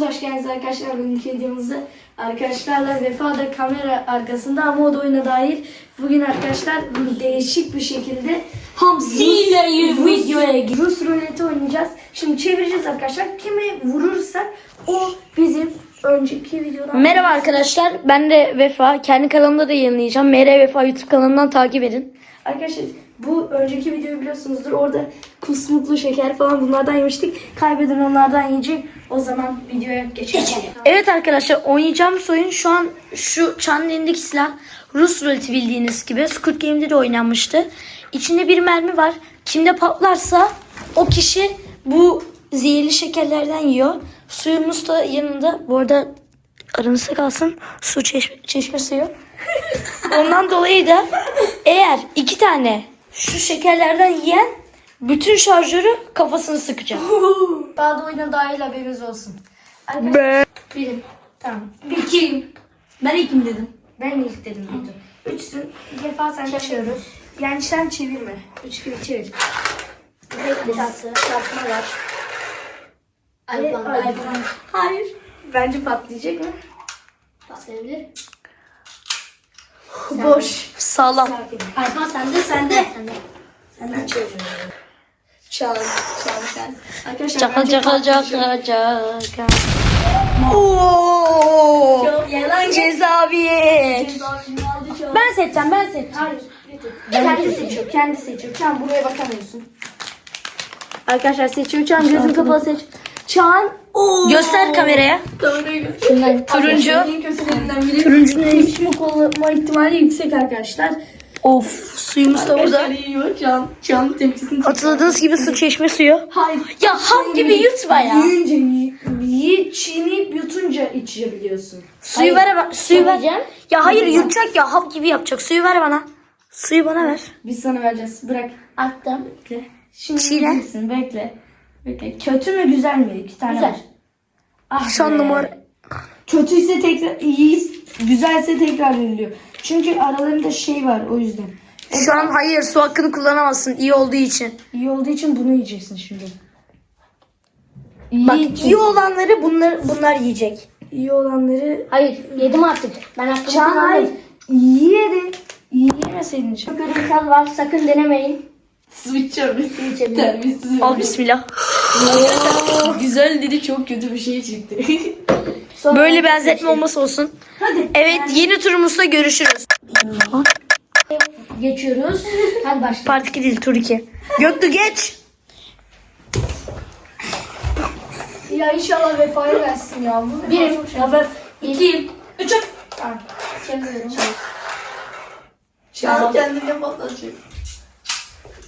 Hepiniz hoş geldiniz arkadaşlar. Bugünkü videomuzda arkadaşlarla Vefa da kamera arkasında ama o da oyuna dahil. Bugün arkadaşlar değişik bir şekilde Rus- videoya gir. Rus ruleti oynayacağız. Şimdi çevireceğiz arkadaşlar. Kimi vurursak o bizim önceki videodan. Merhaba arkadaşlar. Ben de Vefa. Kendi kanalımda da yayınlayacağım. MR Vefa YouTube kanalından takip edin. Arkadaşlar bu önceki videoyu biliyorsunuzdur. Orada kusmuklu şeker falan bunlardan yemiştik. Kaybeden onlardan yiyecek. O zaman videoya geçelim. Evet arkadaşlar oynayacağımız oyun şu an şu çanın elindeki silah Rus ruleti bildiğiniz gibi Squid Game'de de oynanmıştı. İçinde bir mermi var. Kimde patlarsa o kişi bu zehirli şekerlerden yiyor. Suyumuz da yanında. Bu arada aranızda kalsın. Su çeşme, çeşme suyu. Ondan dolayı da eğer iki tane şu şekerlerden yiyen bütün şarjörü kafasını sıkacak. Daha da oyuna dahil haberiniz olsun. Arkadaşlar birim. Tamam. Bir kim? Ben ilkim dedim. Ben ilk dedim video. Üçsün. Bir defa sen çeviriyoruz. Yani sen çevirme. Üç gibi çevir. Bekle. Çarpma var. Ve Alpan. Hayır. Bence patlayacak mı? Patlayabilir. Boş. Sağlam. Sakin. Alpan sende sende. Senden çevir. Çal. Çal sen. Arkadaşlar Çakal bence çakal patlayacak. çakal çakal. Oo! Yalan Cezabiyet. Ben seçeceğim ben seçeceğim. Hayır. Kendi seçiyor. Kendi seçiyor. Çağan buraya bakamıyorsun. Arkadaşlar seçiyor. Çağan gözün kapalı seç. Çağan. Oo. Göster kameraya. Turuncu. Turuncu ne? Düşmük olma ihtimali yüksek arkadaşlar. Of suyumuz da burada. Yiyor. Çağan tepkisini Hatırladığınız gibi su çeşme suyu. Hayır. Ya ham gibi yutma ya. Yiyince, yi- yiyip çiğneyip yutunca içebiliyorsun. Suyu ver bana. Suyu ver. Yiyeceğim. Ya hayır yutacak ya hap gibi yapacak. Suyu ver bana. Suyu bana ver. Biz sana vereceğiz. Bırak. attım. Bekle. Şimdi Çiğne. Bekle. Bekle. Kötü mü güzel mi? İki tane Güzel. var. Ah Şu an be. numara. Kötüyse tekrar iyi, güzelse tekrar veriliyor. Çünkü aralarında şey var o yüzden. Şu an hayır su hakkını kullanamazsın iyi olduğu için. İyi olduğu için bunu yiyeceksin şimdi. İyi, Bak iyi olanları bunlar bunlar yiyecek. iyi olanları Hayır yedim artık. Ben hakkımı Çağan hayır. kullandım. İyi yedi. İyi yemeseydin. Çok tat var. Sakın denemeyin. Su içiyorum. Su içebilirim. Al bismillah. Güzel dedi çok kötü bir şey çıktı. Sonra Böyle benzetme olması olsun. Hadi. Evet yeni turumuzda görüşürüz. geçiyoruz. Hadi başla. Part 2 değil tur 2. Göktü geç. Ya inşallah vefaya versin ya. Bu Bir. çok şey. İki. Üç. Tamam. Çeviriyorum. Çağan kendine patlatacak.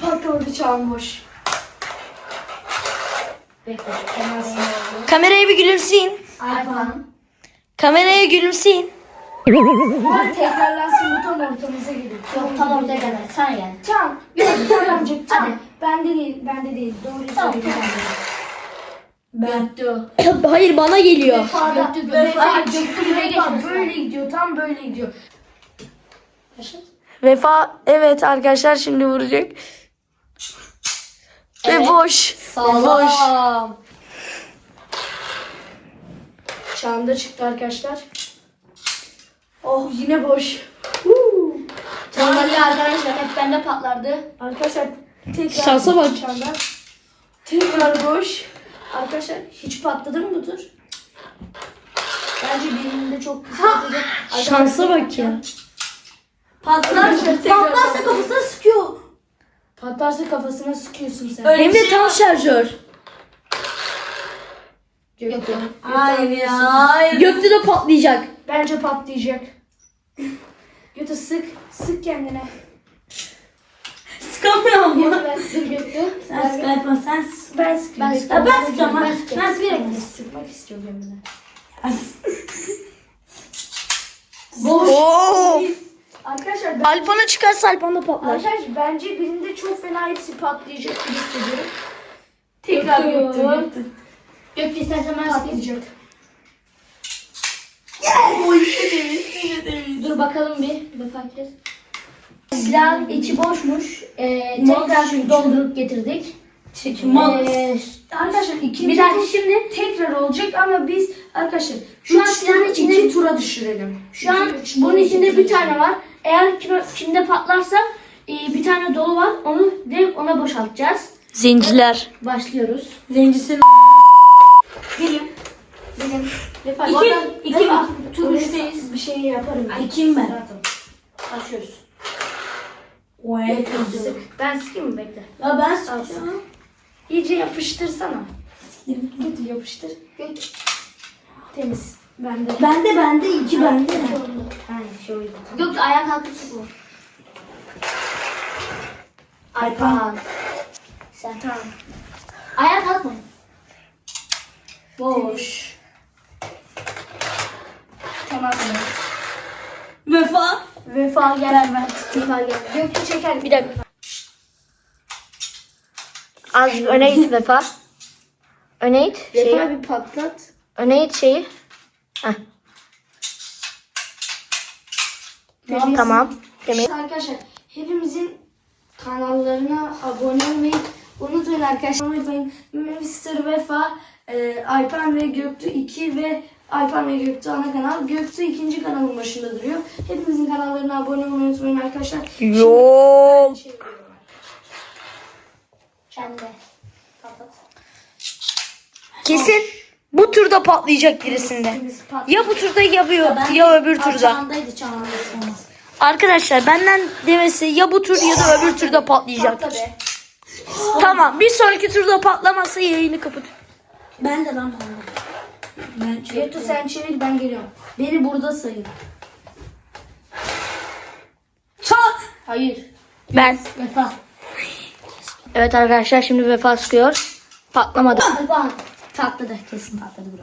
Patlamadı Çağan boş. Bekle. Kameraya bir gülümseyin. Alpan. Kameraya gülümseyin. Ulan tekrarlansın bu tam ortamıza gelir. Yok tam ortaya gelmedi. Sana gel. Çağan. Bir dakika tamamcık. Hadi. Çağan. Bende değil. Bende değil. Doğru Tamam. söylüyorum. Göktü. Hayır bana geliyor. Vefa- Göktü, Vefa- Vefa- böyle gidiyor. Tam böyle gidiyor. Vefa evet arkadaşlar şimdi vuracak. Ve Evet. boş. Boş. Sağlam. Çağında çıktı arkadaşlar. Oh yine boş. Huu. Arkadaşlar hep bende patlardı. Arkadaşlar tekrar Şansa bak. Çağında. Tekrar boş. Arkadaşlar hiç patladı mı bu tur? Bence birinde çok patladı. Şansa bak ya. Patlarsa Patlarsa kafasına sıkıyor. Patlarsa kafasına sıkıyorsun sen. Hem de tam şarjör. Gökte. Hayır ya. hayır. Göktü de patlayacak. Bence patlayacak. Götü sık. Sık kendine. Sıkamıyor mu? Ben dur Göktü. Sen sıkarsan sen Ben sıkayım. Ben Gökte. sıkacağım. Ben Ben sıkacağım. sıkacağım. Ben sıkacağım. Ben. Ben sıkmak istiyorum kendine. Boş. Arkadaşlar ben, Alpan'a çıkarsa Alpan da patlar. arkadaşlar bence birinde çok fena hepsi patlayacak gibi hissediyorum. Tekrar. Göktü. Göktü. Göktü istersen ben. Patlayacak. Dur bakalım bir. Bir defa kes. Silahın içi boşmuş. Ee, tekrar doldurup getirdik. Çekilmez. Ee, arkadaşlar ikinci Bir dakika, şimdi- tekrar olacak ama biz arkadaşlar Şu an silahın içinde- iki tura düşürelim. Şu an bunun içinde bir tane var. Eğer kime- kimde patlarsa e, bir tane dolu var. Onu direkt ona boşaltacağız. Zenciler. Başlıyoruz. Zencisin. Birim. Benim Vefa, İki- arada- iki- Vefa, tur üçteyiz. Bir şey yaparım. İkiyim ben. Zaten. Başlıyoruz. Sık. Ben sıkayım mı bekle. Ya ben Sıkıyorum. İyice yapıştırsana. Git yapıştır. Git. Temiz. Ben de. Bende bende iki bende. Ha, şöyle. Yok ayağa kalkıp sıkma. Alpan. Sen. Tamam. Ayağa kalkma. Boş. Tamam. Vefa. Vefa gel. Vefa gel. Gökçe çeker. Bir dakika. Az öne it Vefa. Öne it şeyi. Vefa bir patlat. Öne it şeyi. Heh. Tamam. Temiz. Arkadaşlar hepimizin kanallarına abone olmayı unutmayın arkadaşlar. Unutmayın. Mr. Vefa, e, Alpan ve Göktuğ 2 ve Alpan ve Göktuğ ana kanal. Göktuğ ikinci kanalın başında duruyor. Hepimizin kanallarına abone olmayı unutmayın arkadaşlar. Yol. Şimdi- Ben de. Kapat. Kesin turda patlayacak birisinde. Ya bu turda ya bu ya öbür turda. Çağındaydı çağında olmaz. Arkadaşlar benden demesi ya bu tur ya da öbür turda patlayacak. Patla be. Tamam bir sonraki turda patlamazsa yayını kapat. Ben de lan bana. Ben Göktuğ sen çevir ben geliyorum. Beni burada sayın. Çak. Hayır. Ben. Vefa. Evet arkadaşlar şimdi vefa sıkıyor. Patlamadı. Alpan. Patladı. Kesin patladı bura.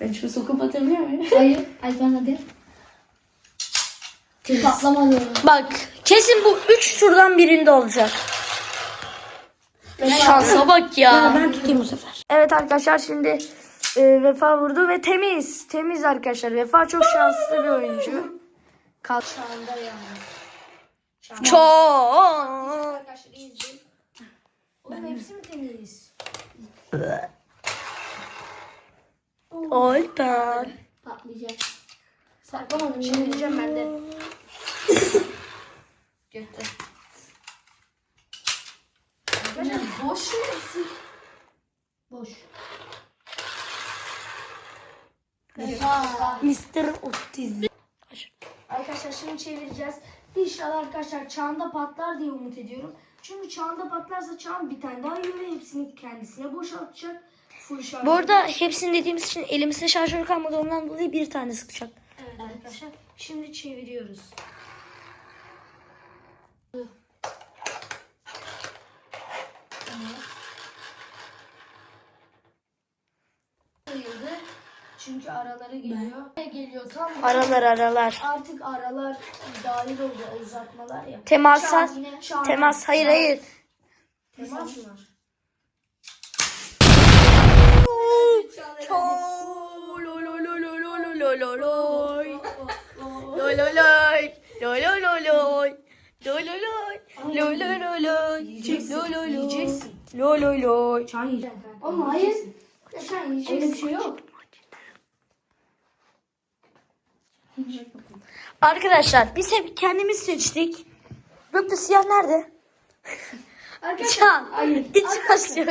Ben şunu sokup atabiliyor muyum? Hayır. Alpan hadi. Patlamadı. Bak kesin bu 3 turdan birinde olacak. Şansa bak ya. Ben tutayım bu sefer. Evet arkadaşlar şimdi e, Vefa vurdu ve temiz. Temiz arkadaşlar. Vefa çok şanslı bir oyuncu. Kalk. Çağında yani. Çok. Arkadaşlar iyi izleyin. Oğlum hepsi mi temiz? Alper. Patlayacak. Saklamadım. Çevireceğim ben de. Götür. Arkadaşlar boş hepsi. Boş. Mr. Otizm. Arkadaşlar şimdi çevireceğiz. İnşallah arkadaşlar çağında patlar diye umut ediyorum. Çünkü çağında patlarsa çağın bir tane daha yiyor ve hepsini kendisine boşaltacak. Full. Bu arada hepsini dediğimiz için elimizde şarjör kalmadı ondan dolayı bir tane sıkacak. Evet arkadaşlar. Şimdi çeviriyoruz. Çünkü aralara geliyor. Ne geliyor tam Aralar aralar. Artık aralar dahil oldu uzatmalar ya. Temas, Çağ yine- çağ- temas, hayır hayır. Temas mı var? Yiyeceksin. Çay yiyeceksin. Ama hayır. Çay yiyeceksin. Öyle bir şey yok. Arkadaşlar biz hep kendimiz seçtik. Gökte siyah nerede? Arkadaşlar Can. hayır. İtiraz yok.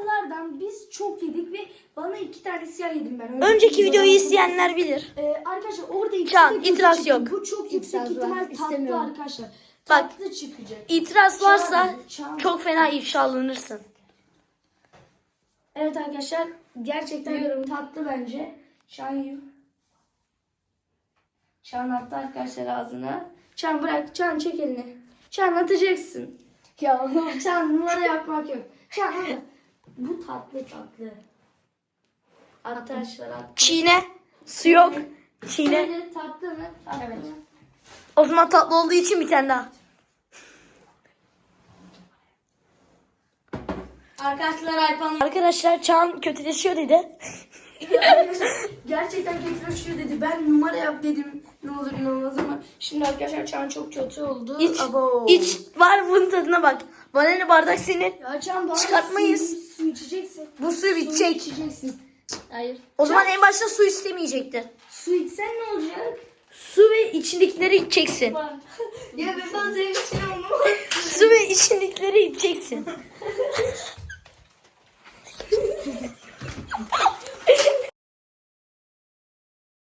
Siyahlardan biz çok yedik ve bana iki tane siyah yedim ben. Önceki videoyu izleyenler bilir. Ee, arkadaşlar orada ikisi Can, de kötü itiraz çıktı. yok. Bu çok yüksek İtiraz var. ihtimal tatlı İstemiyorum. arkadaşlar. Bak. Tatlı çıkacak. İtiraz varsa Çağ- çok fena ifşalanırsın. Evet arkadaşlar gerçekten tatlı bence. Çan yiyor. Çan attı arkadaşlar ağzına. Çan bırak. Çan çek elini. Çan atacaksın. Ya Çan numara yapmak yok. Çan hadi. Bu tatlı tatlı. Arkadaşlar attı. Çiğne. Su yok. Çiğne. Böyle tatlı mı? Tatlı Evet. mı? O zaman tatlı olduğu için bir tane daha. Arkadaşlar Alpan Arkadaşlar Çağan kötüleşiyor dedi. gerçekten kötüleşiyor dedi. Ben numara yap dedim. Ne olur ne olmaz ama şimdi arkadaşlar Çan çok kötü oldu. İç, Abo. iç var bunun tadına bak. Bana ne bardak senin. Ya Can bana Çıkartmayız. İçeceksin. Bu suyu Su bitecek. içeceksin. Hayır. O zaman en başta su istemeyecektin. Su içsen ne olacak? Su ve içindekileri içeceksin. Ya ben ben senin için onu. Su ve içindekileri içeceksin.